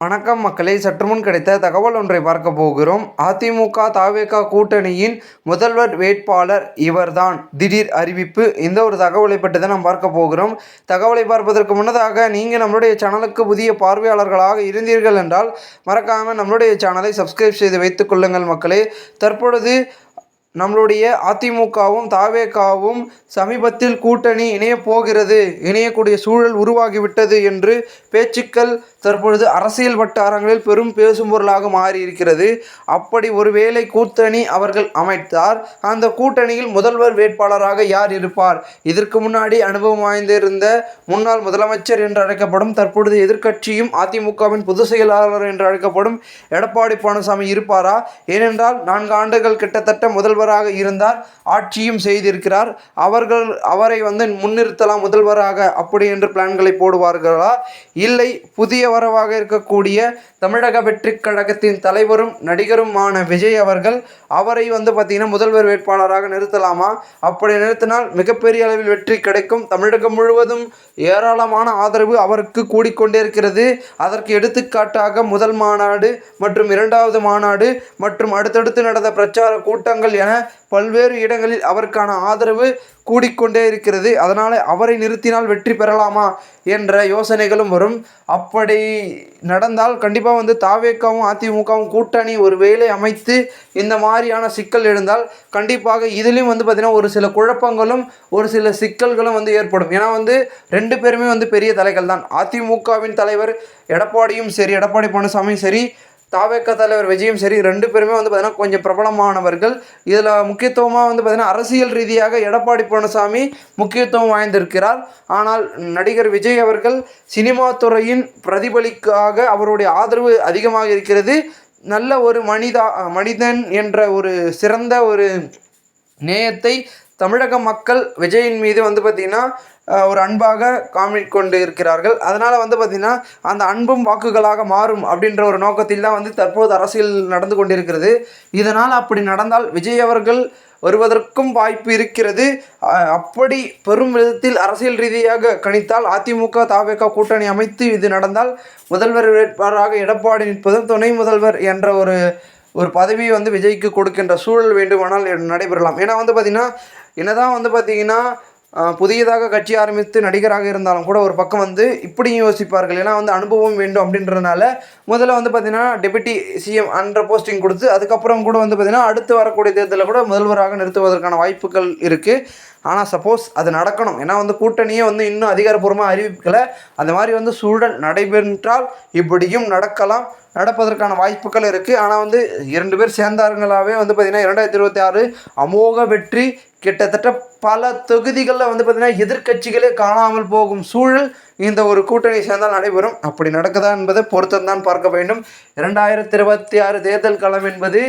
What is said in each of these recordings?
வணக்கம் மக்களே சற்றுமுன் கிடைத்த தகவல் ஒன்றை பார்க்க போகிறோம். அதிமுக தாவேகா கூட்டணியின் முதல்வர் வேட்பாளர் இவர்தான். திடீர் அறிவிப்பு. இந்த ஒரு தகவலை பற்றி தான் நாம் பார்க்க போகிறோம். தகவலை பார்ப்பதற்கு முன்னதாக நீங்கள் நம்மளுடைய சேனலுக்கு புதிய பார்வையாளர்களாக இருந்தீர்கள் என்றால் மறக்காமல் நம்மளுடைய சேனலை சப்ஸ்கிரைப் செய்து வைத்துக் கொள்ளுங்கள் மக்களே. தற்பொழுது நம்மளுடைய அதிமுகவும் தாவேகாவும் சமீபத்தில் கூட்டணி இணையப் போகிறது. இணையக்கூடிய சூழல் உருவாகிவிட்டது என்று பேச்சுக்கள் தற்பொழுது அரசியல் வட்டாரங்களில் பெரும் பேசும் பொருளாக மாறியிருக்கிறது. அப்படி ஒருவேளை கூட்டணி அவர்கள் அமைத்தார். அந்த கூட்டணியில் முதல்வர் வேட்பாளராக யார் இருப்பார்? இதற்கு முன்னாடி அனுபவம் வாய்ந்திருந்த முன்னாள் முதலமைச்சர் என்று அழைக்கப்படும் தற்பொழுது எதிர்க்கட்சியும் அதிமுகவின் பொதுச் செயலாளர் என்று அழைக்கப்படும் எடப்பாடி பழனிசாமி இருப்பாரா? ஏனென்றால் நான்கு ஆண்டுகள் கிட்டத்தட்ட முதல்வர் முதல்வராக இருந்தார் ஆட்சியும் செய்திருக்கிறார். அவர்கள் அவரை வந்து முன்னிறுத்தலாம் முதல்வராக அப்படி என்று பிளான்களை போடுவார்களா? இல்லை புதிய வரவாக இருக்கக்கூடிய தமிழக வெற்றிக் கழகத்தின் தலைவரும் நடிகருமான விஜய் அவர்கள் அவரை வந்து பார்த்திங்கன்னா முதல்வர் வேட்பாளராக நிறுத்தலாமா? அப்படி நிறுத்தினால் மிகப்பெரிய அளவில் வெற்றி கிடைக்கும். தமிழகம் முழுவதும் ஏராளமான ஆதரவு அவருக்கு கூடிக்கொண்டே இருக்கிறது. அதற்கு எடுத்துக்காட்டாக முதல் மாநாடு மற்றும் இரண்டாவது மாநாடு மற்றும் அடுத்தடுத்து நடந்த பிரச்சார கூட்டங்கள் என பல்வேறு இடங்களில் அவருக்கான ஆதரவு கூடிக்கொண்டே இருக்கிறது. அதனால் அவரை நிறுத்தினால் வெற்றி பெறலாமா என்ற யோசனைகளும் வரும். அப்படி நடந்தால் கண்டிப்பாக வந்து தாவேக்காவும் அதிமுகவும் கூட்டணி ஒரு வேலை அமைத்து இந்த மாதிரியான சிக்கல் எழுந்தால் கண்டிப்பாக இதுலேயும் வந்து பார்த்திங்கன்னா ஒரு சில குழப்பங்களும் ஒரு சில சிக்கல்களும் வந்து ஏற்படும். ஏன்னா வந்து ரெண்டு பேருமே வந்து பெரிய தலைகள் தான் அதிமுகவின் தலைவர் எடப்பாடியும் சரி எடப்பாடி பழனிசாமியும் சரி தாவேக்க தலைவர் விஜயும் சரி ரெண்டு பேருமே வந்து பார்த்திங்கன்னா கொஞ்சம் பிரபலமானவர்கள். இதில் முக்கியத்துவமாக வந்து பார்த்திங்கன்னா அரசியல் ரீதியாக எடப்பாடி பழனிசாமி முக்கியத்துவம் வாய்ந்திருக்கிறார். ஆனால் நடிகர் விஜய் அவர்கள் சினிமா துறையின் பிரதிபலிக்காக அவருடைய ஆதரவு அதிகமாக இருக்கிறது. நல்ல ஒரு மனிதா மனிதன் என்ற ஒரு சிறந்த ஒரு நேயத்தை தமிழக மக்கள் விஜயின் மீது வந்து பார்த்திங்கன்னா ஒரு அன்பாக காமிக்கொண்டு இருக்கிறார்கள் அதனால் வந்து பார்த்திங்கன்னா அந்த அன்பும் வாக்குகளாக மாறும் அப்படின்ற ஒரு நோக்கத்தில் தான் வந்து தற்போது அரசியல் நடந்து கொண்டிருக்கிறது. இதனால் அப்படி நடந்தால் விஜய் அவர்கள் வருவதற்கும் வாய்ப்பு இருக்கிறது. அப்படி பெரும் விதத்தில் அரசியல் ரீதியாக கணித்தால் அதிமுக தாவேக கூட்டணி அமைத்து இது நடந்தால் முதல்வர் வேட்பாளராக எடப்பாடி நிற்பதும் துணை முதல்வர் என்ற ஒரு ஒரு பதவியை வந்து விஜய்க்கு கொடுக்கின்ற சூழல் வேண்டுமானால் நடைபெறலாம். ஏன்னா வந்து பார்த்திங்கன்னா என்னதான் வந்து பார்த்திங்கன்னா புதியதாக கட்சி ஆரம்பித்து நடிகராக இருந்தாலும் கூட ஒரு பக்கம் வந்து இப்படியும் யோசிப்பார்கள். ஏன்னா வந்து அனுபவம் வேண்டும் அப்படின்றதுனால முதல்ல வந்து பார்த்திங்கன்னா டெபுட்டி சிஎம் அன்ற போஸ்டிங் கொடுத்து அதுக்கப்புறம் கூட வந்து பார்த்திங்கன்னா அடுத்து வரக்கூடிய தேர்தலில் கூட முதல்வராக நிறுத்துவதற்கான வாய்ப்புகள் இருக்குது ஆனால் சப்போஸ் அது நடக்கணும். ஏன்னா வந்து கூட்டணியே வந்து இன்னும் அதிகாரப்பூர்வமாக அறிவிக்கலை. அந்த மாதிரி வந்து சூழல் நடைபெற்றால் இப்படியும் நடக்கலாம். நடப்பதற்கான வாய்ப்புகள் இருக்குது ஆனால் வந்து இரண்டு பேர் சேர்ந்தாருங்களாவே வந்து பார்த்திங்கன்னா இரண்டாயிரத்தி இருபத்தி ஆறு அமோக வெற்றி கிட்டத்தட்ட பல தொகுதிகளில் வந்து பார்த்திங்கன்னா எதிர்கட்சிகளே காணாமல் போகும் சூழல் இந்த ஒரு கூட்டணி சேர்ந்தால் நடைபெறும். அப்படி நடக்குதா என்பதை பொருத்தம்தான் பார்க்க வேண்டும். இரண்டாயிரத்தி இருபத்தி ஆறு தேர்தல் களம் என்பது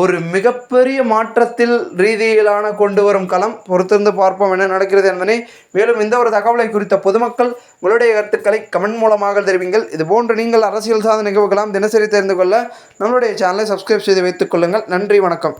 ஒரு மிகப்பெரிய மாற்றத்தில் ரீதியிலான கொண்டு வரும் களம். பொறுத்திருந்து பார்ப்போம் என்ன நடக்கிறது என்பதை. மேலும் இந்த ஒரு தகவலை குறித்த பொதுமக்கள் உங்களுடைய கருத்துக்களை கமெண்ட் மூலமாக தெரிவிங்கள். இது போன்று நீங்கள் அரசியல் சார்ந்த நிகழ்வுகளாம் தினசரி தெரிந்து கொள்ள நம்மளுடைய சேனலை சப்ஸ்கிரைப் செய்து வைத்துக் கொள்ளுங்கள். நன்றி வணக்கம்.